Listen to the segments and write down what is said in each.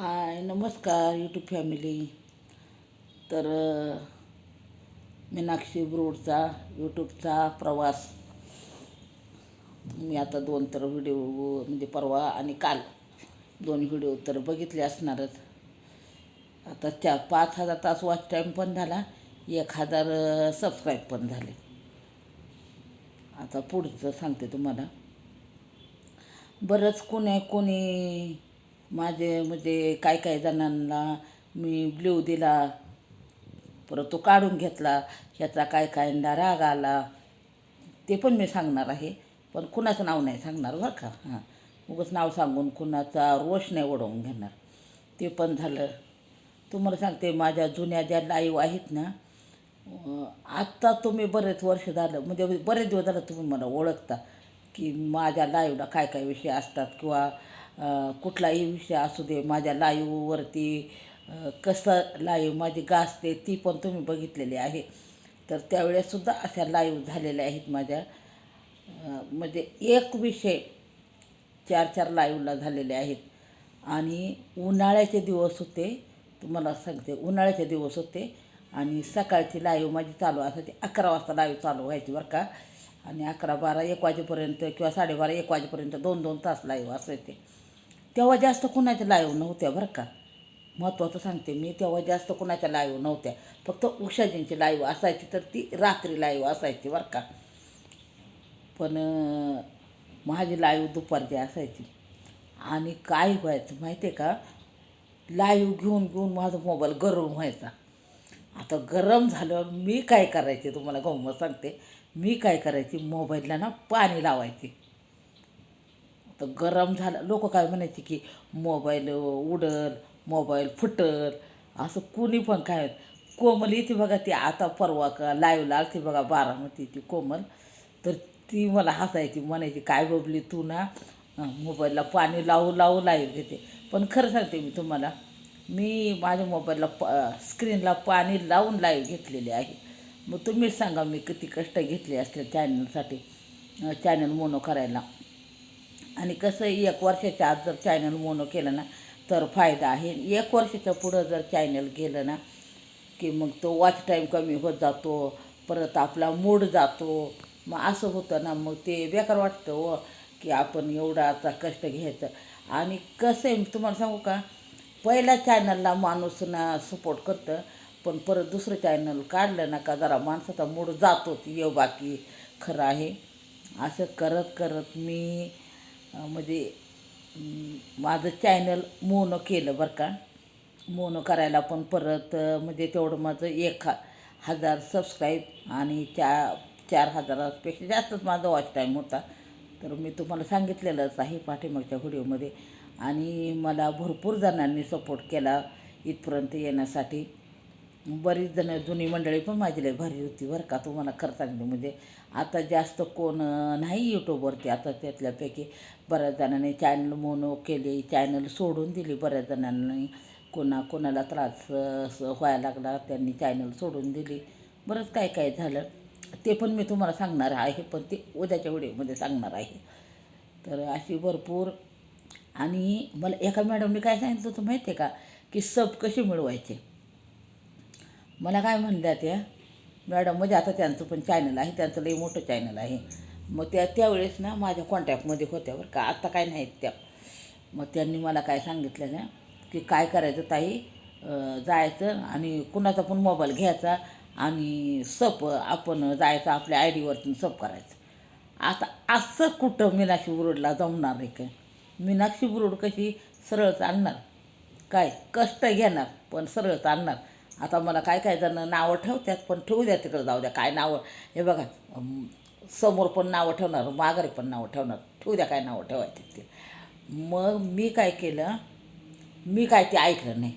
हाय नमस्कार YouTube family तर मीनाक्षी ब्रोडचा यूट्यूबचा प्रवास. मी आता दोन तर व्हिडिओ म्हणजे परवा आणि काल दोन व्हिडिओ तर बघितले असणारच. आता त्या पाच हजार तास वॉच टाईम पण झाला एक हजार सबस्क्राईब पण झाले. आता पुढचं सांगते तुम्हाला. बरंच कोणी कोणी माझे म्हणजे काय काय जणांना मी ब्ल्यू दिला परत तो काढून घेतला ह्याचा काय कायंदा राग आला ते पण मी सांगणार आहे. पण कुणाचं नाव नाही सांगणार बरं का. हां. उगाच नाव सांगून कुणाचा रोष नाही ओढवून घेणार. ते पण झालं. तुम्हाला सांगते माझ्या जुन्या ज्या लाईव्ह आहेत ना आत्ता तुम्ही बरेच वर्ष झालं म्हणजे बरेच दिवस झालं तुम्ही मला ओळखता. की माझ्या लाईवला काय काय विषय असतात किंवा कुठलाही विषय असू दे माझ्या लाईववरती कसं लाईव माझी गाजते ती पण तुम्ही बघितलेली आहे. तर त्यावेळेससुद्धा अशा लाईव्ह झालेल्या आहेत माझ्या. म्हणजे एक विषय चार चार लाईव्हला झालेले आहेत. आणि उन्हाळ्याचे दिवस होते तुम्हाला सांगते उन्हाळ्याचे दिवस होते. आणि सकाळची लाईव्ह माझी चालू असायची अकरा वाजता लाईव्ह चालू व्हायची बरं का. आणि अकरा बारा एक वाजेपर्यंत किंवा साडेबारा एक वाजेपर्यंत दोन दोन तास लाईव्ह असायचे तेव्हा जास्त कुणाच्या लाईव्ह नव्हत्या बरं का. महत्त्वाचं सांगते मी तेव्हा जास्त कुणाच्या लाईव्ह नव्हत्या. फक्त उषाजींची लाईव्ह असायची तर ती रात्री लाईव्ह असायची बरं का. पण माझी लाईव्ह दुपारची असायची. आणि काय व्हायचं माहिती आहे का? लाईव्ह घेऊन घेऊन माझा मोबाईल गरम व्हायचा. आता गरम झाल्यावर मी काय करायचे तुम्हाला गंमत सांगते. मी काय करायची? मोबाईलला ना पाणी लावायचे. तर गरम झालं. लोक काय म्हणायचे की मोबाईल उडल मोबाईल फुटल. असं कुणी पण काय कोमल येते बघा ती आता परवा का लाईव्हला आलती बघा बारामती ती कोमल. तर ती मला हसायची म्हणायची काय बबली तू ना मोबाईलला पाणी लावू लावू लाईव्ह घेते. पण खरं सांगते मी तुम्हाला मी माझ्या मोबाईलला प स्क्रीनला पाणी लावून लाईव्ह घेतलेली आहे. मग तुम्हीच सांगा मी किती कष्ट घेतले असते चॅनलसाठी चॅनल मोनो करायला. आणि कसं एक वर्षाच्या आत जर चॅनल मोनो केलं ना तर फायदा आहे. एक वर्षाच्या पुढं जर चॅनल गेलं ना की मग तो वॉच टाईम कमी होत जातो परत आपला मूड जातो. मग असं होतं ना मग ते बेकार वाटतं हो की आपण एवढा आता कष्ट घ्यायचं. आणि कसं आहे तुम्हाला सांगू का पहिल्या चॅनलला माणूस ना सपोर्ट करतं पण परत दुसरं चॅनल काढलं ना का जरा माणसाचा मूड जातोच ये बाकी खरं आहे. असं करत करत मी म्हणजे माझं चॅनल मोनो केलं बरं का. मोनो करायला पण परत म्हणजे तेवढं माझं एक हा हजार सबस्क्राईब आणि चा चार हजारापेक्षा जास्तच माझा वॉच टाईम होता. तर मी तुम्हाला सांगितलेलंच आहे पाठीमागच्या व्हिडिओमध्ये. आणि मला भरपूर जणांनी सपोर्ट केला इथपर्यंत येण्यासाठी. बरीच जण जुनी मंडळी पण माझी लय भारी होती बरं का तुम्हाला खरं सांगते. म्हणजे आता जास्त कोण नाही यूट्यूबवरती आता त्यातल्यापैकी बऱ्याच जणांनी चॅनल मोनो केले चॅनल सोडून दिली. बऱ्याच जणांनी कोणा कोणाला त्रास व्हायला लागला त्यांनी चॅनल सोडून दिली. बरंच काय काय झालं. ते पण मी तुम्हाला सांगणार आहे पण ते उद्याच्या व्हिडिओमध्ये सांगणार आहे. तर अशी भरपूर आणि मला एका मॅडमने काय सांगितलं होतं माहिती आहे का की सब कसे मिळवायचे? मला काय म्हणल्या त्या मॅडम म्हणजे आता त्यांचं पण चॅनल आहे त्यांचं लई मोठं चॅनल आहे. मग त्या त्यावेळेस ना माझ्या कॉन्टॅक्टमध्ये होत्या बरं का आता काय नाहीत त्या. मग त्यांनी मला काय सांगितलं ना की काय करायचं ताई जायचं आणि कुणाचा पण मोबाईल घ्यायचा आणि सप आपण जायचं आपल्या आय डीवरतून सप करायचं. आता असं कुठं मीनाक्षी बुरुडला जमणार आहे काय मीनाक्षी बुरुड कशी सरळ चालणार? काय? कष्ट घेणार पण सरळ चालणार. आता मला काय काय जण नावं ठेवतात पण ठेवू द्या तिकडं जाऊ द्या. काय नावं? हे बघा समोर पण नावं ठेवणार माघारी पण नावं ठेवणार. ठेवू द्या काय नावं ठेवायचे ते. मग मी काय केलं मी काय ते ऐकलं नाही.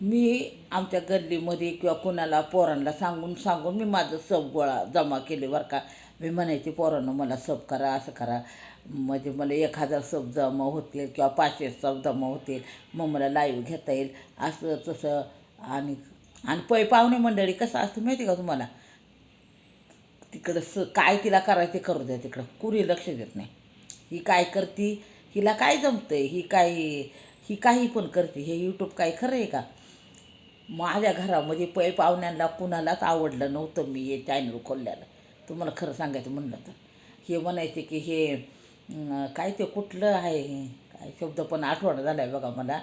मी आमच्या गल्लीमध्ये किंवा कोणाला पोरांना सांगून सांगून मी माझं सब गोळा जमा केले बरं का. मी म्हणायचे पोरांना मला सब करा असं करा. म्हणजे मला एक हजार सब जमा होतील किंवा पाचशे सब जमा होतील. मग मला लाईव्ह घेता येईल. असं तसं आणि आणि पै पाहुणे मंडळी कसं असतं माहिती का तुम्हाला? तिकडं स काय तिला करायचं ते करू द्या तिकडं. कुणी लक्ष देत नाही. ही काय करती? हिला काय जमतं आहे ही काय ही काही पण करते. हे यूट्यूब काय खरं आहे का? माझ्या घरामध्ये पै पाहुण्यांना कुणालाच आवडलं नव्हतं मी हे चॅनल खोलल्याला. तुम्हाला खरं सांगायचं म्हणलं तर. हे म्हणायचे की हे काय ते कुठलं आहे? काय शब्द पण आठवण झाला आहे बघा मला.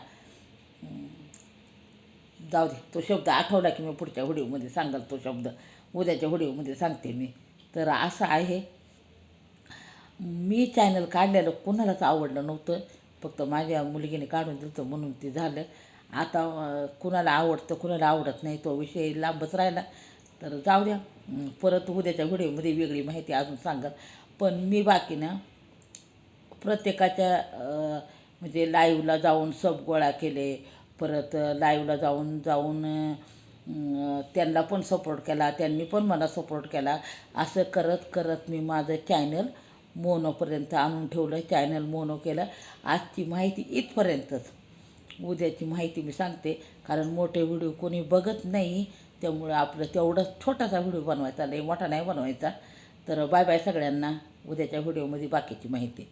जाऊ दे तो शब्द आठवला की मी पुढच्या व्हिडिओमध्ये सांगाल तो शब्द. उद्याच्या व्हिडिओमध्ये सांगते मी. तर असं आहे. मी चॅनल काढलेलं कुणालाच आवडलं नव्हतं. फक्त माझ्या मुलगीने काढून दिलं म्हणून ते झालं. आता कुणाला आवडतं कुणाला आवडत नाही तो विषय लांबच राहिला. तर जाऊ द्या. परत उद्याच्या व्हिडिओमध्ये वेगळी माहिती अजून सांगाल. पण मी बाकी ना प्रत्येकाच्या म्हणजे लाईव्हला जाऊन सब गोळा केले परत लाईवला जाऊन जाऊन त्यांना पण सपोर्ट केला त्यांनी पण मला सपोर्ट केला. असं करत करत मी माझं चॅनल मोनोपर्यंत आणून ठेवलं चॅनल मोनो केलं. आजची माहिती इथपर्यंतच. उद्याची माहिती मी सांगते कारण मोठे व्हिडिओ कोणी बघत नाही त्यामुळं आपलं तेवढाच छोटासा व्हिडिओ बनवायचा लई मोठा नाही बनवायचा. तर बाय बाय सगळ्यांना. उद्याच्या व्हिडिओमध्ये बाकीची माहिती.